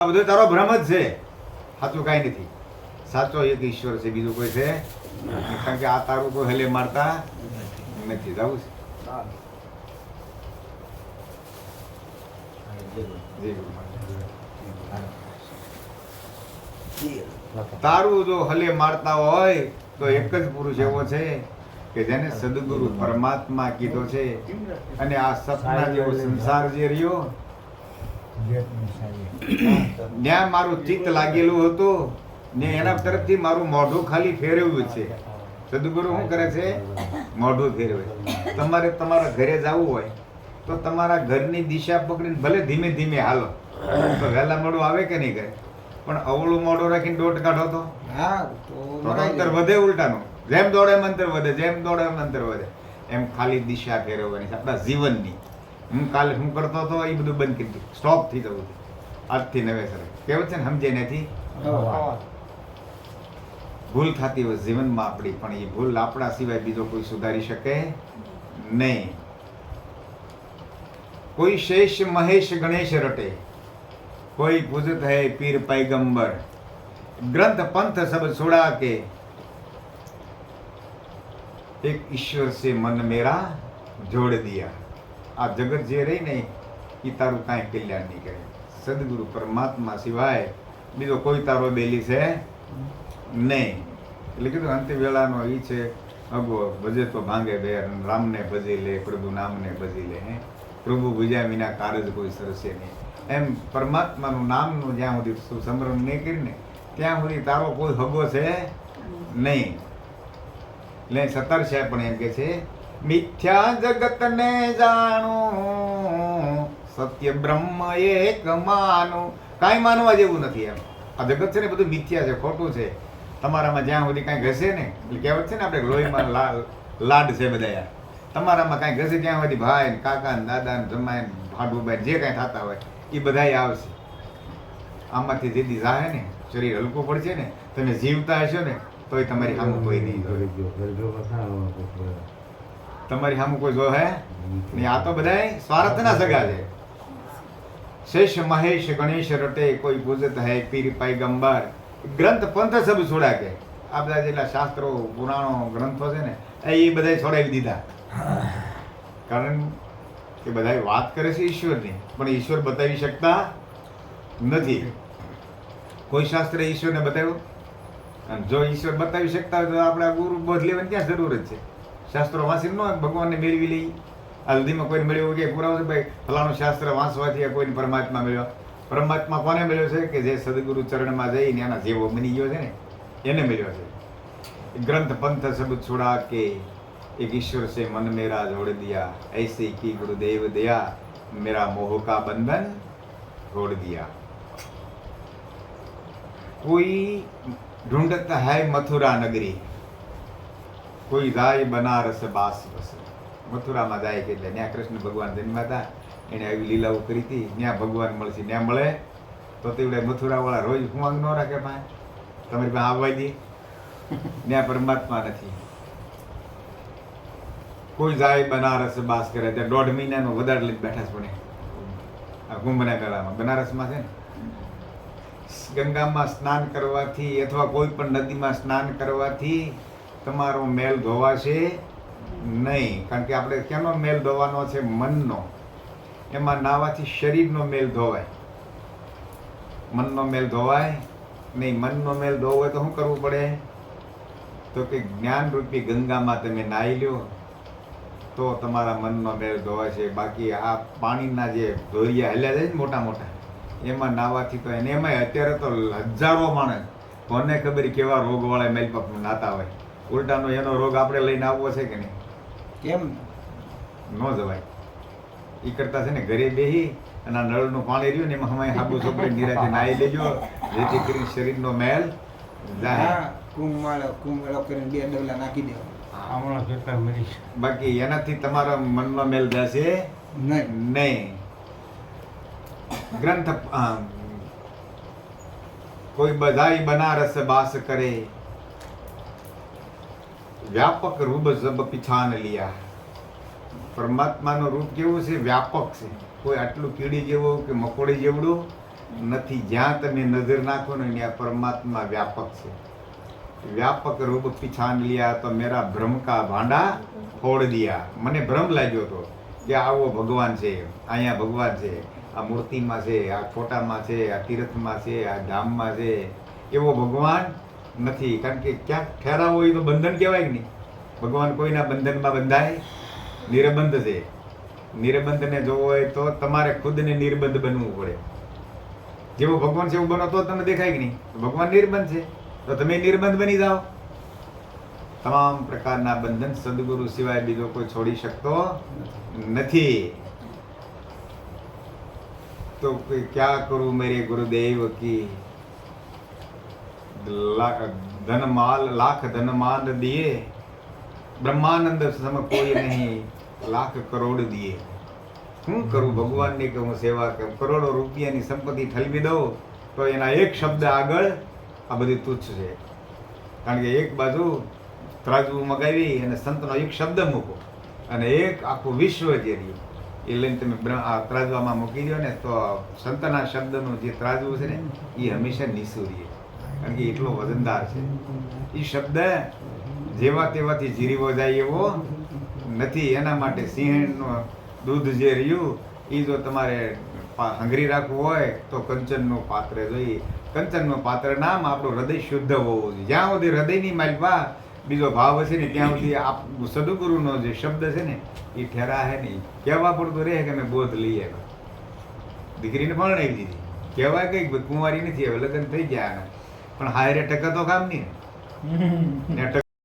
બધો તારો ભ્રમ જ છે. સાચું કાંઈ નથી. સાચો એક ઈશ્વર છે બીજું કોઈ છે? કારણ કે આ તારું કોઈ હલે મારતા નથી. જવું છે. તારું જો હલે મારતા હોય તો એક જ પુરુષ એવો છે કે જેને સદગુરુ પરમાત્મા કીધો છે. અને આ સપના જેવો સંસાર જે રહ્યો ત્યાં મારું ચિત્ત લાગેલું હતું ને એના તરફથી મારું મોઢું ખાલી ફેરવ્યું છે. સદગુરુ શું કરે છે? મોઢું ફેરવે. તમારે તમારા ઘરે જવું હોય તો તમારા ઘરની દિશા પકડીને ભલે ધીમે ધીમે હાલો. તો વહેલા મોડું આવે કે નહીં કરે પણ અવળું મોઢું રાખીને દોટ કાઢો તો? અંતર વધે ઉલટાનું. જેમ દોડે એમ અંતર વધે જેમ દોડે એમ અંતર વધે. એમ ખાલી દિશા ફેરવવાની આપણા જીવનની. હું કાલે શું કરતો હતો એ બધું બંધ કરી દીધું. સ્ટોપ થઈ જવું આજથી નવેસર કહેવત છે ને સમજે નથી? ભૂલ થતી હોય જીવનમાં આપણી પણ એ ભૂલ આપણા સિવાય બીજો કોઈ સુધારી શકે નહીં. કોઈ શેષ મહેશ ગણેશ રટે. કોઈ પૂજત હૈ પીર પૈગંબર. ગ્રંથ પંથ સબ છોડા કે. એક ઈશ્વર સે મન મેરા જોડ દિયા. આ જગત જે રહી ને એ તારું કાંઈ કલ્યાણ નહીં કરે. સદગુરુ પરમાત્મા સિવાય બીજો કોઈ તારો બેલી છે નહીં. એટલે કીધું અંતે વેળાનો એ છે અગો ભજે તો ભાંગે બેર રામને ભજી લે પ્રભુ નામને ભજી લે હે? પ્રભુ ભૂજ્યા વિના કારજ કોઈ સરસે નહીં. એમ પરમાત્માનું નામનું જ્યાં સુધી સ્મરણ નહીં કરીને ત્યાં સુધી તારો કોઈ હગો છે નહીં. એટલે સતર છે પણ એમ કે છે મિથ્યા જગતને જાણું સત્ય બ્રહ્મ એક માનું કાંઈ માનવા જેવું નથી એમ. આ જગત છે ને બધું મિથ્યા છે, ખોટું છે. તમારામાં જ્યાં સુધી કાંઈ ઘસે ને, એટલે કહેવત છે ને આપણે લોહીમાં લાડ છે બધા તમારામાં કાંઈ ઘસે ત્યાં સુધી ભાઈ ને કાકા ને દાદા ને જમાઈ ને ભાડુભાઈ જે કાંઈ થતા હોય એ બધાય આવશે. આમાંથી જે દી જાહે ને, શરીર હલકું પડશે ને, તમે જીવતા હશો ને, તોય તમારી સામે કોઈ નહીં. તમારી સામું કોઈ જોહે ને આ તો બધાય સ્વાર્થના સગા છે. શેષ મહેશ ગણેશ રટે કોઈ પૂજત હૈ પીર પૈગંબર. ગ્રંથ પંથ સબ છોડા કે. આ બધા જેટલા શાસ્ત્રો, પુરાણો, ગ્રંથો છે ને, એ બધાય છોડાવી દીધા. કારણ કે બધાય વાત કરે છે ઈશ્વરની, પણ ઈશ્વર બતાવી શકતા નથી. કોઈ શાસ્ત્ર ઈશ્વરને બતાવ્યું? અને જો ઈશ્વર બતાવી શકતા હોય તો આપણા ગુરુ બોધ લેવાની ક્યાં જરૂર જ છે? શાસ્ત્રો વાંચી ન ભગવાનને મેળવી લઈ. આ સુધીમાં કોઈને મળ્યું કે પુરાવો ભાઈ, ફલાણું શાસ્ત્ર વાંચવાથી કોઈને પરમાત્મા મળ્યો. પરમાત્મા કોને મળ્યો છે? કે જે સદગુરુ ચરણમાં જઈને એના જેવો બની ગયો છે ને, એને મળ્યો છે. ગ્રંથ પંથ સબ છોડા કે એક ઈશ્વર છે, મન મેરા જોડ દિયા. એસે કી ગુરુદેવ દયા, મેરા મોહ કા બંધન છોડ દિયા. કોઈ ઢૂંઢતા હૈ મથુરા નગરી. કોઈ જાય બનારસ, બાસ, બસ. મથુરામાં જાય કે એટલે ત્યાં કૃષ્ણ ભગવાન જન્મ્યા હતા. એણે આવી લીલાઓ કરી હતી. ત્યાં ભગવાન મળશે. ત્યાં મળે તો તેવડે મથુરાવાળા રોજ હુંવાંગ ન રાખે ભાઈ. તમારી પાસે આવવા દે. ત્યાં પરમાત્મા નથી. કોઈ જાય બનારસ, બાસ કરે. ત્યાં દોઢ મહિનાનો વધારે લઈને બેઠા છે પણ આ કુંભના મેળામાં બનારસમાં છે ને? ગંગામાં સ્નાન કરવાથી અથવા કોઈ પણ નદીમાં સ્નાન કરવાથી તમારો મેલ ધોવાશે નહીં. કારણ કે આપણે કેનો મેલ ધોવાનો છે? મનનો. એમાં નાવાથી શરીરનો મેલ ધોવાય. મનનો મેલ ધોવાય નહીં. મનનો મેલ ધોવો તો શું કરવું પડે? તો કે જ્ઞાન રૂપી ગંગામાં તમે નાહી લ્યો તો તમારા મનનો મેળ ધોવાય છે. બાકી આ પાણીના જે ધોરિયા હેલ્યા જાય ને મોટા મોટા, એમાં નાવાથી તો એને એમાંય અત્યારે તો હજારો માણસ, કોને ખબર કેવા રોગવાળા મેલપાપમાં નાતા હોય. ઉલટાનો એનો રોગ આપણે લઈને આવવો છે કે નહીં? કેમ? ન જવાય. એ કરતા છે ને ઘરે બેહી અને આ નળનું પાણી રહ્યું ને એમાં હમાય હાબુ સોપડી નિરાતે નાહી લેજો જેથી કરીને શરીરનો મેલ જાય. હા કુંભમાળો કુંભમેળો કરીને બે ડગલા નાખી દેવા. હમણાં કેટલા મરીશ બાકી એનાથી તમારા મનનો મેલ જશે? નહીં. નહીં. ગ્રંથ કોઈ બધાય બનારસ બાસ કરે. વ્યાપક રૂપ જબ પિછાન લિયા. પરમાત્માનું રૂપ કેવું છે? વ્યાપક છે. કોઈ આટલું કીડી જેવું કે મકોડી જેવડું નથી. જ્યાં તમે નજર નાખો ને ત્યાં પરમાત્મા વ્યાપક છે. વ્યાપક રૂપ પિછાન લિયા તો મેરા ભ્રમ કા ભાંડા ફોડ દિયા. મને ભ્રમ લાગ્યો હતો કે આવો ભગવાન છે, અહીંયા ભગવાન છે. આ મૂર્તિમાં છે, આ ફોટામાં છે, આ તીર્થમાં છે, આ ધામમાં છે. એવો ભગવાન નથી, કારણ કે ક્યાંક ઠેરાવો હોય તો બંધન કહેવાય કે નહીં? ભગવાન કોઈના બંધનમાં બંધાય? નિર્બંધ છે. નિર્બંધને જોવો હોય તો તમારે ખુદને નિર્બંધ બનવું પડે. જેવો ભગવાન છે એવું બનો તો તમને દેખાય કે નહીં? ભગવાન નિર્બંધ છે. તો તમે નિર્બંધ બની જાઓ. તમામ પ્રકારના બંધન સદગુરુ સિવાય બીજો કોઈ છોડી શકતો નથી. તો ક્યાં કરું મેરે ગુરુદેવ કી? લાખ ધન માલ લાખ ધન માન દિયે બ્રહ્માનંદ સમ કોઈ નહીં લાખ કરોડ દિયે શું કરું ભગવાનની કે હું સેવા કરું કરોડો રૂપિયાની સંપત્તિ ઠલવી દઉં, તો એના એક શબ્દ આગળ આ બધી તુચ્છ છે. કારણ કે એક બાજુ ત્રાજવું મગાવી અને સંતનો એક શબ્દ મૂકો અને એક આખું વિશ્વ જે રહ્યું, એ લઈને તમે આ ત્રાજવામાં મૂકી દો ને તો સંતના શબ્દનું જે ત્રાજવું છે ને, એ હંમેશા નિસુરીએ કારણ કે એટલો વજનદાર છે. એ શબ્દ જેવા તેવાથી જીરીવો જાય એવો નથી. એના માટે સિંહનું દૂધ જે રહ્યું એ જો તમારે હંગરી રાખવું હોય, તો કંચનનું પાત્ર જોઈએ કંચનનું પાત્ર નામ આપણું હૃદય શુદ્ધ હોવું જોઈએ. જ્યાં સુધી હૃદયની માલપા બીજો ભાવ હશે ને, ત્યાં સુધી આપ સદગુરુનો જે શબ્દ છે ને એ ઠેરાહે નહીં. કહેવા પડતું રહે કે મેં બોધ લઈ આવ્યો દીકરીને નહીં દીધી. કહેવાય કંઈક કુંવારી નથી. હવે લગ્ન થઈ ગયા. એના. પણ હાયરે ટકા તો કામ નહીં